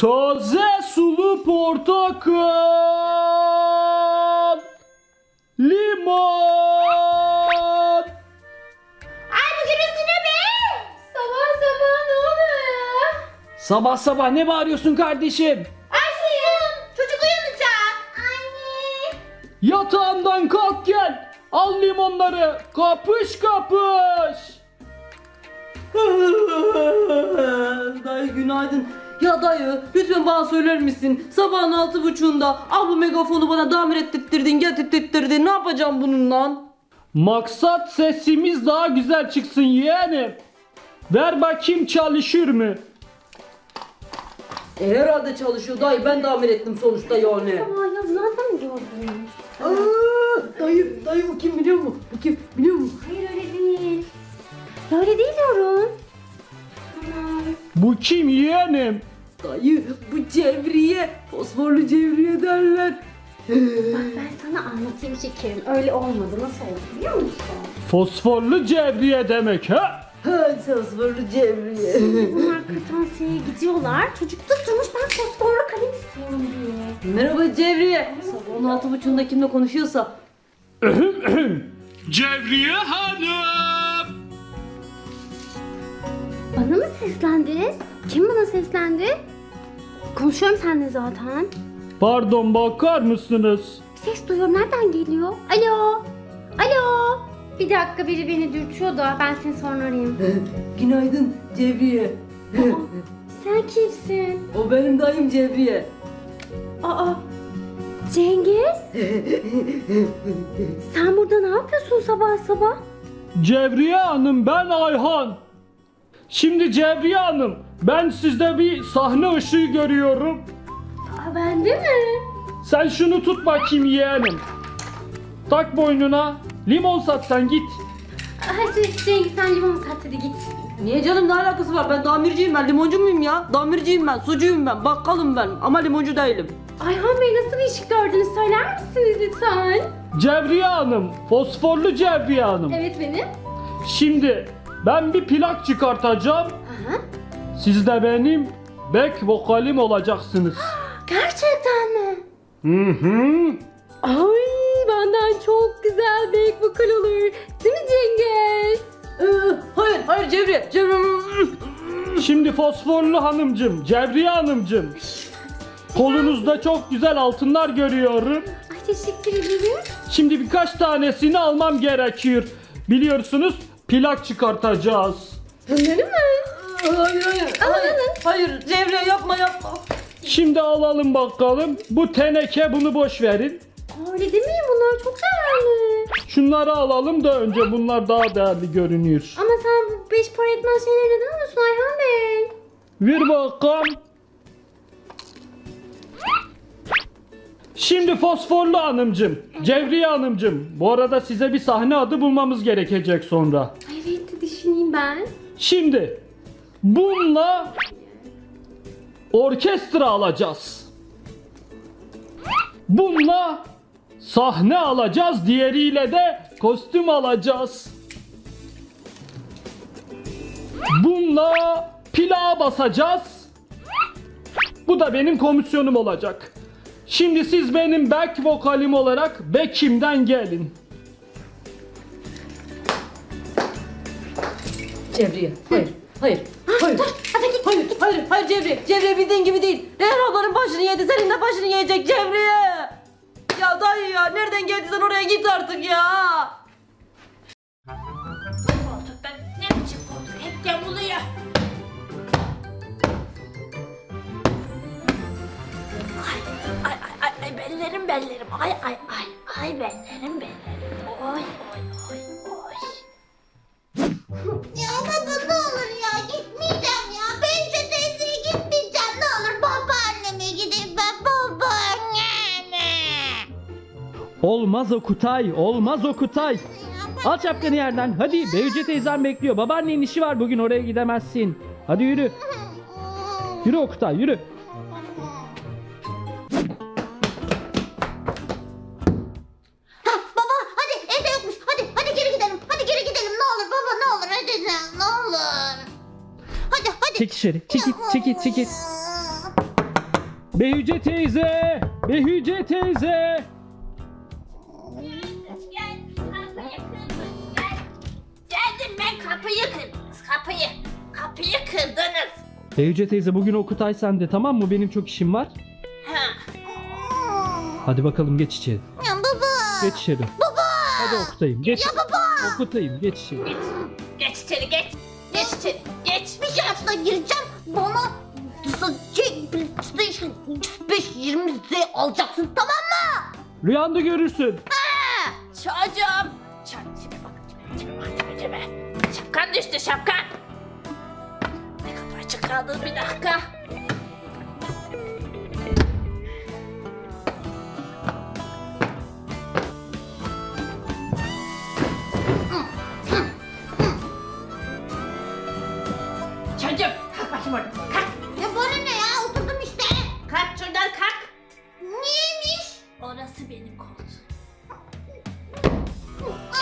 Taze sulu portakal. Limon. Ay bu gürültü ne be? Sabah sabah ne oluyor? Sabah sabah ne bağırıyorsun kardeşim? Ayşe'cim çocuk uyanacak. Anne. Yatağından kalk gel. Al limonları. Kapış kapış. dayı günaydın. Ya dayı lütfen bana söyler misin? Sabahın altı buçuğunda al bu megafonu bana tamir ettirttirdin getirttirdin. Ne yapacağım bununla? Maksat sesimiz daha güzel çıksın yeğenim. Ver bakayım çalışır mı? E, herhalde çalışıyor dayı ben tamir ettim sonuçta yani. Aa ya nereden gördün? Aa, dayı, dayı bu kim biliyor musun? Bu kim biliyor musun? Hayır öyle değil. Öyle değil diyorum. Tamam. Bu kim yeğenim? Dayı bu cevriye, fosforlu cevriye derler. Bak ben sana anlatayım şekerim. Öyle olmadı. Nasıl oldu biliyor musun? Fosforlu cevriye demek ha? Ha, fosforlu cevriye. Bunlar kırtasiyeye gidiyorlar. Çocuk tutturmuş ben fosforlu kalem istiyorum diye. Merhaba cevriye. Altı buçuğunda kimle konuşuyorsa. Cevriye Hanım. Bana mı seslendiniz? Kim bana seslendi? Konuşuyorum seninle zaten. Pardon bakar mısınız? Ses duyuyorum. Nereden geliyor? Alo? Alo? Bir dakika biri beni dürtüyor da ben seni sonra arayayım. Günaydın cevriye. Sen kimsin? o benim dayım cevriye. Aa Cengiz? Sen burada ne yapıyorsun sabah sabah? Cevriye Hanım ben Ayhan. Şimdi Cevriye Hanım ben sizde bir sahne ışığı görüyorum. Aa, bende mi? Sen şunu tut bakayım yeğenim. Tak boynuna. Limon sat sen git. Hadi Cengiz sen limon sat hadi git. Niye canım ne alakası var? Ben damirciyim ben, limoncu muyum ya? Damirciyim ben, sucuyum ben, bakkalım ben ama limoncu değilim. Ayhan Bey nasıl bir ışık gördünüz söyler misiniz lütfen? Cevriye Hanım. Fosforlu Cevriye Hanım. Evet benim. Şimdi ben bir plak çıkartacağım. Aha. Siz de benim back vokalim olacaksınız. Gerçekten mi? Hı hı. Ay benden çok güzel back vokal olur. Değil mi Cengiz? Ee, hayır, hayır Cevriye, Cevriye. Şimdi fosforlu hanımcım, Cevriye hanımcım. Kolunuzda çok güzel altınlar görüyorum. Ay teşekkür ederim. Şimdi birkaç tanesini almam gerekiyor. Biliyorsunuz plak çıkartacağız. Bunları mı? Hayır, hayır, hayır, hayır, Cevriye yapma yapma. Şimdi alalım bakalım. Bu teneke bunu boş verin. Öyle demeyin bunlar çok değerli. Şunları alalım da önce bunlar daha değerli görünüyor. Ama sen bu beş para etmez şeyleri neden alıyorsun Ayhan Bey? Ver bakalım. Şimdi fosforlu hanımcım, Cevriye hanımcım. Bu arada size bir sahne adı bulmamız gerekecek sonra. Evet düşüneyim ben. Şimdi bununla orkestra alacağız. Bununla sahne alacağız. Diğeriyle de kostüm alacağız. Bununla plağa basacağız. Bu da benim komisyonum olacak. Şimdi siz benim back vokalim olarak back'imden gelin. Cevriye, hayır, hayır, hayır. Hayır, hayır, hayır Cevriye. Cevriye bildiğin gibi değil. Reyhan ablanın başını yedi, senin de başını yiyecek Cevriye. Ya dayı ya, nereden geldiysen oraya git artık ya. Ay ay ay ay bellerim bellerim ay ay ay ay bellerim bellerim oy oy oy oy. Ya baba ne olur ya gitmeyeceğim ya. Bence teyzeye gitmeyeceğim. Ne olur babaanneme gideyim ben babaanneme. Olmaz Okutay, olmaz Okutay. Al çapkanı yerden. Hadi Beyce teyzem bekliyor. Babaannenin işi var bugün oraya gidemezsin. Hadi yürü. Yürü Okutay yürü. Ne olur. Hadi hadi. Çek içeri. Çekil çekil çekil. Behüce teyze! Behüce teyze! Gel kapıyı kırdınız gel. Geldim ben kapıyı kırdınız kapıyı. Kapıyı kırdınız. Behüce teyze bugün Okutay sende tamam mı? Benim çok işim var. Ha. Hadi bakalım geç içeri. Ya baba. Geç içeri. Baba! Hadi Okutay'ım geç. Ya baba! Okutay'ım geç içeri. Geç içeri geç. Geç içeri şartla gireceğim. Bana şey, 5-20 Z alacaksın tamam mı? Rüyanda görürsün. Çocuğum. Çak tipe bak tipe tipe bak tipe tipe. Şapkan düştü şapkan. Ne kapı açık kaldı bir dakika.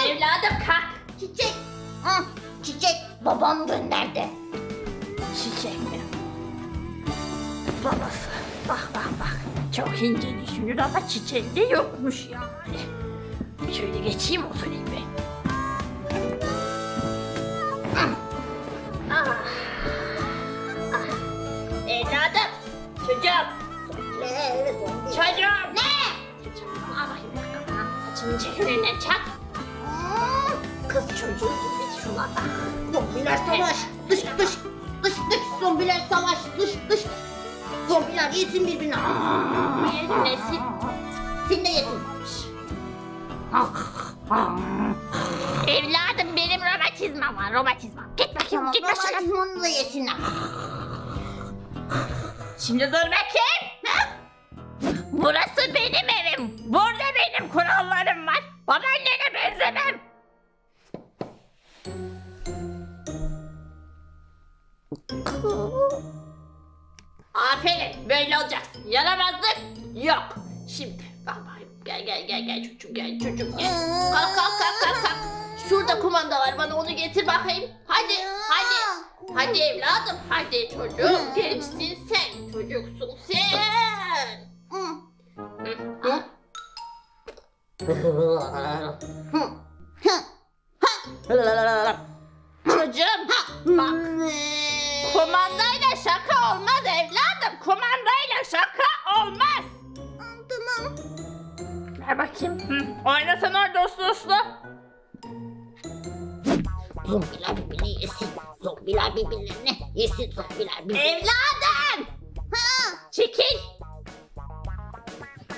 Evladım kalk. Çiçek. Hı, çiçek babam gönderdi. Çiçek mi? Babası. Bak bak bak. Çok ince düşünür ama çiçeğinde yokmuş yani. Şöyle geçeyim oturayım ben. Ah. Ah. Evladım. Çocuğum. Çocuğum. Ne? Saçını çek önüne çak. Kız çocuğu gibi şuna bak. Zombiler savaş. Dış dış. Dış dış. Zombiler savaş. Dış dış. Zombiler yesin birbirini. Bir Sen de yesin. Evladım benim romatizmam var romatizmam. Git bakayım Tamam git başına. onu da yesinler. Şimdi dur bakayım. Burası benim evim. Burada benim kurallarım var. Babaannene benzemem. Aferin böyle olacaksın. Yaramazlık yok. Şimdi bakayım. Gel gel gel gel çocuğum gel çocuğum gel. Kalk kalk kalk kalk kalk. Şurada kumanda var bana onu getir bakayım. Hadi hadi. Hadi evladım hadi çocuğum gençsin sen çocuksun sen. Çocuğum bak kumandayla şaka olmaz evladım kumandayla şaka olmaz. Tamam. Ver bakayım. Hı. Oynasana orada uslu uslu. Zombiler birbirini yesin. Zombiler birbirlerini yesin. Zombiler birbirini. Evladım. Çekil.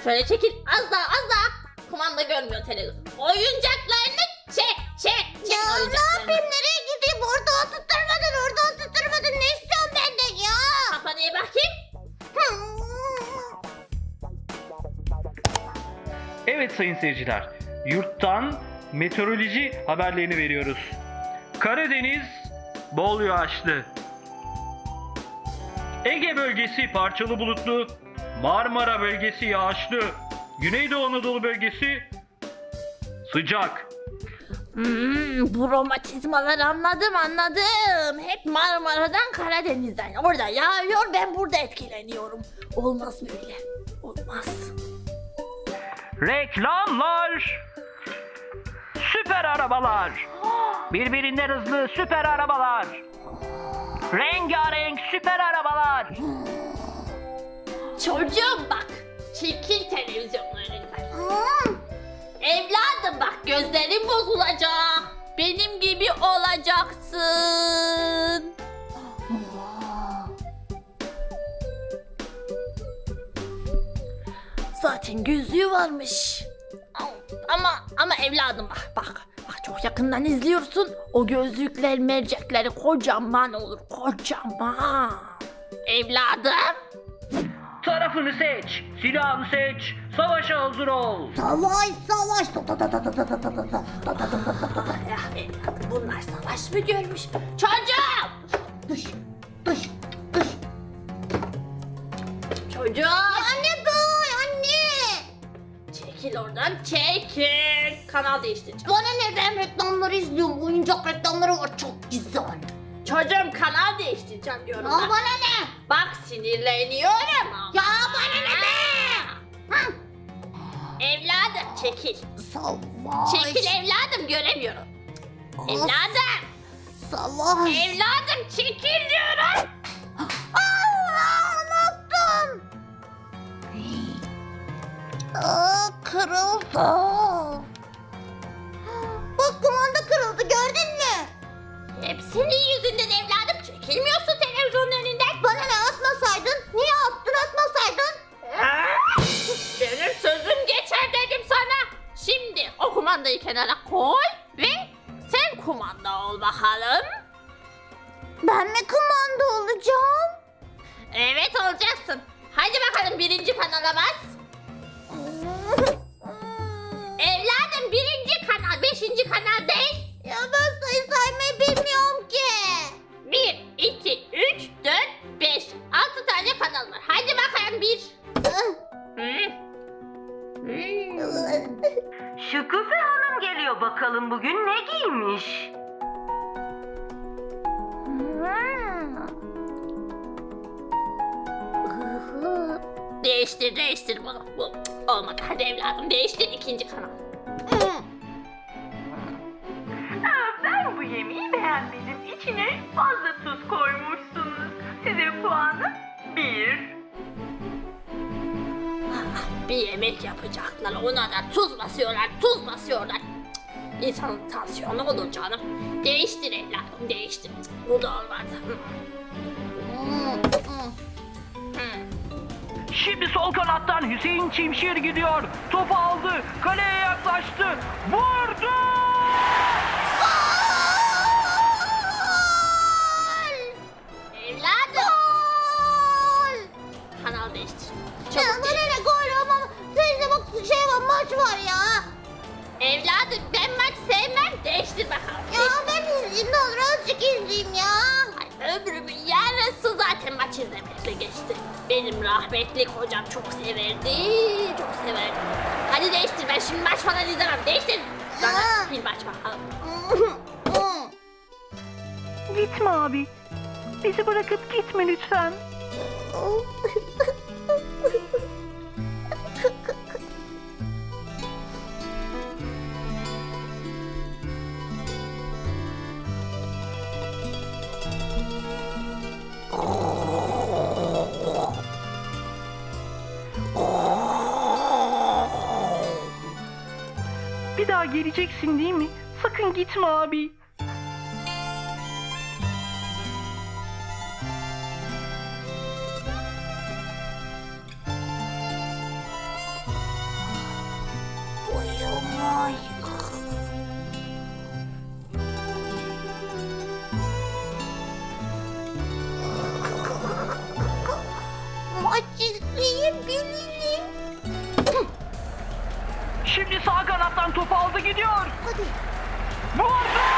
Şöyle çekil. Az daha az daha. Kumanda görmüyor televizyon. Oyuncaklarını çek çek çek Ya ne oyuncaklarını. yapayım nereye gideyim? Orada oturtturmadın orada oturtturmadın. Ne istiyorsun benden ya? Kafana iyi bakayım. Evet sayın seyirciler, yurttan meteoroloji haberlerini veriyoruz. Karadeniz bol yağışlı. Ege bölgesi parçalı bulutlu. Marmara bölgesi yağışlı. Güneydoğu Anadolu bölgesi sıcak. Hmm, bu romatizmaları anladım anladım. Hep Marmara'dan Karadeniz'den. Orada yağıyor ben burada etkileniyorum. Olmaz böyle. Olmaz. Reklamlar. Süper arabalar. Birbirinden hızlı süper arabalar. Rengarenk süper arabalar. Çocuğum bak. Çekil televizyonun önünden. Evladım bak gözlerin bozulacak. Benim gibi olacaksın. Zaten gözlüğü varmış. Ama ama evladım bak bak. Bak çok yakından izliyorsun. O gözlükler mercekleri kocaman olur. Kocaman. Evladım. Tarafını seç, silahını seç, savaşa hazır ol. Savaş savaş. Bunlar savaş mı görmüş? Çocuğum! Dış dış dış. Çocuğum! Anne boy anne. Çekil oradan çekil. Kanal değiştireceğim. Bana ne ben reklamları izliyorum. Oyuncak reklamları var çok güzel. Çocuğum kanal değiştireceğim diyorum Ya ben. bana ne? Bak sinirleniyorum. Ya bana ne be? Evladım çekil. Savaş. Çekil evladım göremiyorum. Evladım. Savaş. Evladım çekil diyorum. Allah anlattım. Kırıldı. Hep senin yüzünden evladım çekilmiyorsun televizyonun önünden. Bana ne atmasaydın? Niye attın atmasaydın? Benim sözüm geçer dedim sana. Şimdi o kumandayı kenara koy ve sen kumanda ol bakalım. Ben mi kumanda olacağım? Evet olacaksın. Hadi bakalım birinci kanala bas. Bakalım bugün ne giymiş? Değiştir, değiştir cık, olmadı. Hadi evladım değiştir ikinci kanal. Ben bu yemeği beğenmedim. İçine fazla tuz koymuşsunuz. Size puanım bir. Bir yemek yapacaklar. Ona da tuz basıyorlar, tuz basıyorlar. İnsanın tansiyonu olur canım. Değiştir evladım, değiştir. Bu da olmadı. Hı. Hı. Şimdi sol kanattan Hüseyin Çimşir gidiyor. Topu aldı. Kaleye yaklaştı. Vurdu! Evladım. Kanal değiştir. Ya Çabuk bana değiştir. gol ama teyze bak şey var maç var ya. Evladım ben maç sevmem. Değiştir bakalım. Ya ben izleyeyim ne olur azıcık izleyeyim ya. Ay, ömrümün yarısı zaten maç izlemekle geçti. Benim rahmetli kocam çok severdi, çok severdi. Hadi değiştir ben şimdi maç falan izlemem. Değiştir. Bana bir maç bakalım. Gitme abi. Bizi bırakıp gitme lütfen. Bir daha geleceksin değil mi? Sakın gitme abi. Şimdi sağ kanattan topu aldı gidiyor. Hadi. Vurdu!